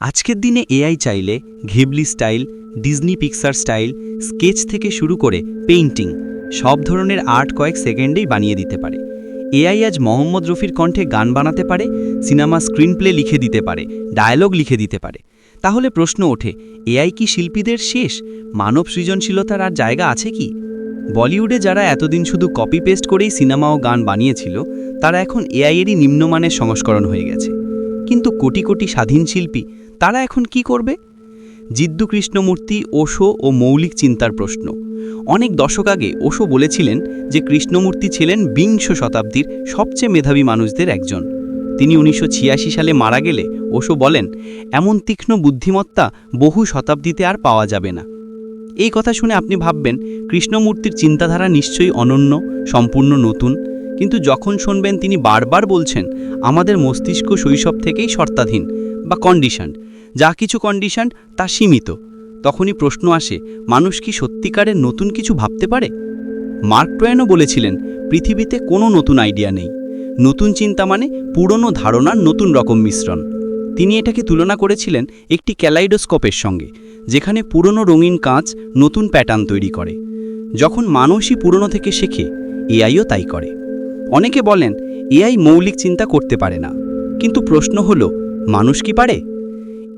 আজকের দিনে এআই চাইলে Ghibli style, Disney Pixar style, sketch থেকে শুরু করে পেইন্টিং, সব ধরনের আর্ট কয়েক সেকেন্ডেই বানিয়ে দিতে পারে। এআই আজ মোহাম্মদ রফির কণ্ঠে গান বানাতে পারে, সিনেমা স্ক্রিনপ্লে লিখে দিতে পারে, ডায়ালগ লিখে দিতে পারে। তাহলে প্রশ্ন ওঠে, এআই কি শিল্পীদের শেষ? মানব সৃজনশীলতার আর জায়গা আছে কি? বলিউডে যারা এতদিন শুধু কপি পেস্ট করেই সিনেমা ও গান বানিয়েছিল, তারা এখন এআইয়েরই নিম্নমানের সংস্করণ হয়ে গেছে। কিন্তু কোটি কোটি স্বাধীন শিল্পী, তারা এখন কি করবে? জিদ্দু কৃষ্ণমূর্তি, ওশো ও মৌলিক চিন্তার প্রশ্ন। অনেক দশক আগে ওশো বলেছিলেন যে কৃষ্ণমূর্তি ছিলেন বিংশ শতাব্দীর সবচেয়ে মেধাবী মানুষদের একজন। তিনি উনিশশো ছিয়াশি সালে মারা গেলে ওশো বলেন, এমন তীক্ষ্ণ বুদ্ধিমত্তা বহু শতাব্দীতে আর পাওয়া যাবে না। এই কথা শুনে আপনি ভাববেন, কৃষ্ণমূর্তির চিন্তাধারা নিশ্চয়ই অনন্য, সম্পূর্ণ নতুন। কিন্তু যখন শুনবেন তিনি বারবার বলছেন, আমাদের মস্তিষ্ক শৈশব থেকেই শর্তাধীন বা কন্ডিশন যা কিছু কন্ডিশন তা সীমিত। তখনই প্রশ্ন আসে, মানুষ কি সত্যিকারের নতুন কিছু ভাবতে পারে? মার্ক টোয়েনও বলেছিলেন, পৃথিবীতে কোনো নতুন আইডিয়া নেই। নতুন চিন্তা মানে পুরনো ধারণার নতুন রকম মিশ্রণ। তিনি এটাকে তুলনা করেছিলেন একটি ক্যালাইডোস্কোপের সঙ্গে, যেখানে পুরনো রঙিন কাঁচ নতুন প্যাটার্ন তৈরি করে। যখন মানুষই পুরনো থেকে শেখে এআইও তাই করে। অনেকে বলেন, এআই মৌলিক চিন্তা করতে পারে না। কিন্তু প্রশ্ন হলো, মানুষ কি পারে?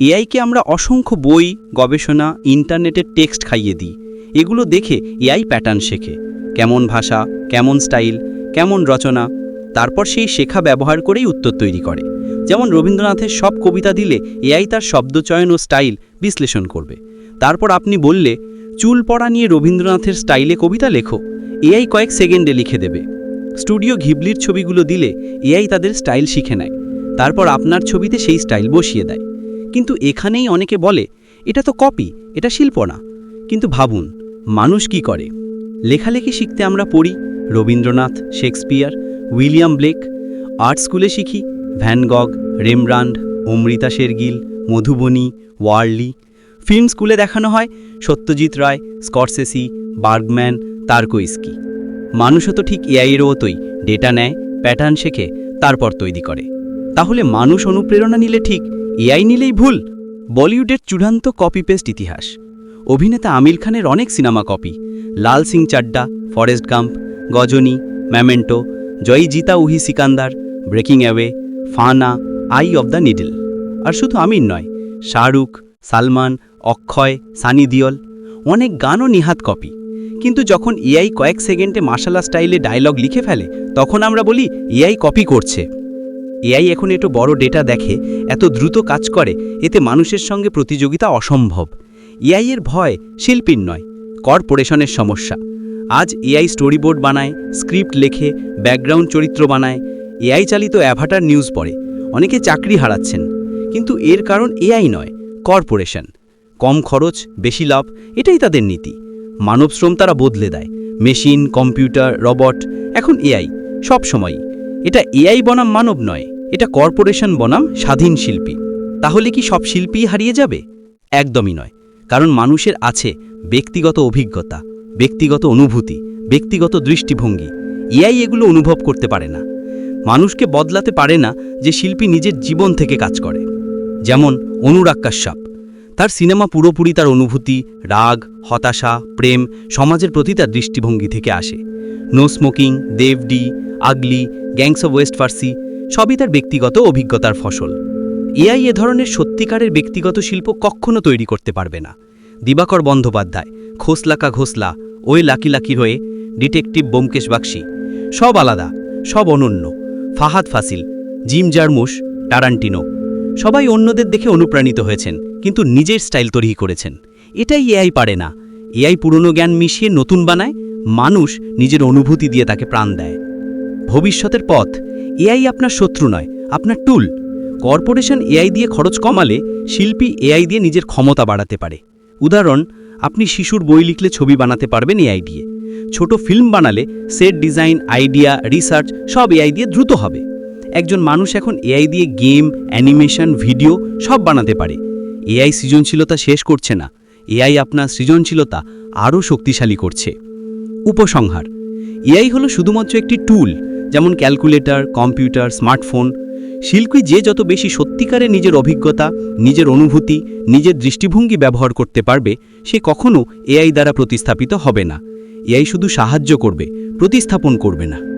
এআইকে আমরা অসংখ্য বই, গবেষণা, ইন্টারনেটের টেক্সট খাইয়ে দিই। এগুলো দেখে এআই প্যাটার্ন শেখে। কেমন ভাষা, কেমন স্টাইল, কেমন রচনা, তারপর সেই শেখা ব্যবহার করেই উত্তর তৈরি করে। যেমন রবীন্দ্রনাথের সব কবিতা দিলে এআই তার শব্দচয়ন ও স্টাইল বিশ্লেষণ করবে। তারপর আপনি বললে, চুল পড়া নিয়ে রবীন্দ্রনাথের স্টাইলে কবিতা লেখো। এআই কয়েক সেকেন্ডে লিখে দেবে। স্টুডিও ঘিবলির ছবিগুলো দিলে এআই তাদের স্টাইল শিখে নেয়। তারপর আপনার ছবিতে সেই স্টাইল বসিয়ে দেয়। কিন্তু এখানেই অনেকে বলে, এটা তো কপি এটা শিল্প না। কিন্তু ভাবুন, মানুষ কি করে? লেখালেখি শিখতে আমরা পড়ি Rabindranath, Shakespeare, William Blake. Art স্কুলে শিখি Van Gogh Rembrandt, Amrita Shergil, Madhubani, Warli. Film স্কুলে দেখানো হয় সত্যজিৎ রায় স্কটসেসি বার্গম্যান তার্কোইস্কি মানুষও তো ঠিক এআইয়ের মতোই ডেটা নেয় প্যাটার্ন শেখে, তারপর তৈরি করে। তাহলে মানুষ অনুপ্রেরণা নিলে ঠিক, এআই নিলেই ভুল? বলিউডের চূড়ান্ত কপি পেস্ট ইতিহাস। অভিনেতা আমির খানের অনেক cinema copy Laal Singh Chaddha, Forrest Gump, Ghajini Memento Jo Jeeta Wohi Sikandar, Breaking Away, Fanaa, Eye of the Needle. আর শুধু আমির নয়, শাহরুখ, সালমান, অক্ষয়, সানি দিওল, অনেক গানও নিহাত কপি কিন্তু যখন এআই কয়েক সেকেন্ডে মার্শালা স্টাইলে ডায়লগ লিখে ফেলে, তখন আমরা বলি এআই কপি করছে। এআই এখন একটু বড় ডেটা দেখে, এত দ্রুত কাজ করে, এতে মানুষের সঙ্গে প্রতিযোগিতা অসম্ভব। এআই এর ভয় শিল্পীর নয় কর্পোরেশনের সমস্যা। আজ এআই স্টোরিবোর্ড বানায় স্ক্রিপ্ট লেখে ব্যাকগ্রাউন্ড চরিত্র বানায়। এআই চালিত অ্যাভাটার নিউজ পড়ে, অনেকে চাকরি হারাচ্ছেন। কিন্তু এর কারণ এআই নয় কর্পোরেশন কম খরচ, বেশি লাভ, এটাই তাদের নীতি। মানব শ্রম তারা বদলে দেয়। মেশিন, কম্পিউটার, রবট, এখন এআই, সব সময়ই। এটা এআই বনাম মানব নয়, এটা কর্পোরেশন বনাম স্বাধীন শিল্পী। তাহলে কি সব শিল্পী হারিয়ে যাবে? একদমই নয়। কারণ মানুষের আছে ব্যক্তিগত অভিজ্ঞতা, ব্যক্তিগত অনুভূতি, ব্যক্তিগত দৃষ্টিভঙ্গি। এআই এগুলো অনুভব করতে পারে না। মানুষকে বদলাতে পারে না যে শিল্পী নিজের জীবন থেকে কাজ করে। যেমন অনুরাগ কাশ্যপ। তার সিনেমা পুরোপুরি তার অনুভূতি, রাগ, হতাশা, প্রেম সমাজের প্রতি তার দৃষ্টিভঙ্গি থেকে আসে। নো স্মোকিং দেবডি আগলি গ্যাংস অব ওয়েস্ট ফার্সি সবই তার ব্যক্তিগত অভিজ্ঞতার ফসল। এআই এ ধরনের সত্যিকারের ব্যক্তিগত শিল্প কখনো তৈরি করতে পারবে না। দিবাকর Bandyopadhyay, Khosla ka Ghosla, Oye Lucky Lucky Oye Detective Byomkesh Bakshi, সব আলাদা, সব অনন্য। Fahadh Faasil, Jim Jarmusch, Tarantino. সবাই অন্যদের দেখে অনুপ্রাণিত হয়েছেন, কিন্তু নিজের স্টাইল তৈরি করেছেন। এটাই এআই পারে না। এআই পুরনো জ্ঞান মিশিয়ে নতুন বানায়, মানুষ নিজের অনুভূতি দিয়ে তাকে প্রাণ দেয়। ভবিষ্যতের পথ। এআই আপনার শত্রু নয়, আপনার টুল কর্পোরেশন এআই দিয়ে খরচ কমালে শিল্পী এআই দিয়ে নিজের ক্ষমতা বাড়াতে পারে। উদাহরণ, আপনি শিশুর বই লিখলে ছবি বানাতে পারবেন এআই দিয়ে। ছোট ফিল্ম বানালে সেট ডিজাইন আইডিয়া রিসার্চ সব এআই দিয়ে দ্রুত হবে। একজন মানুষ এখন এআই দিয়ে গেম, অ্যানিমেশন, ভিডিও সব বানাতে পারে। এআই সৃজনশীলতা শেষ করছে না। এআই আপনার সৃজনশীলতা আরও শক্তিশালী করছে। উপসংহার। এআই হলো শুধুমাত্র একটি টুল যেমন ক্যালকুলেটর কম্পিউটার স্মার্টফোন শিল্পী যে যত বেশি সত্যিকারে নিজের অভিজ্ঞতা, নিজের অনুভূতি, নিজের দৃষ্টিভঙ্গি ব্যবহার করতে পারবে, সে কখনও এআই দ্বারা প্রতিস্থাপিত হবে না। এআই শুধু সাহায্য করবে, প্রতিস্থাপন করবে না।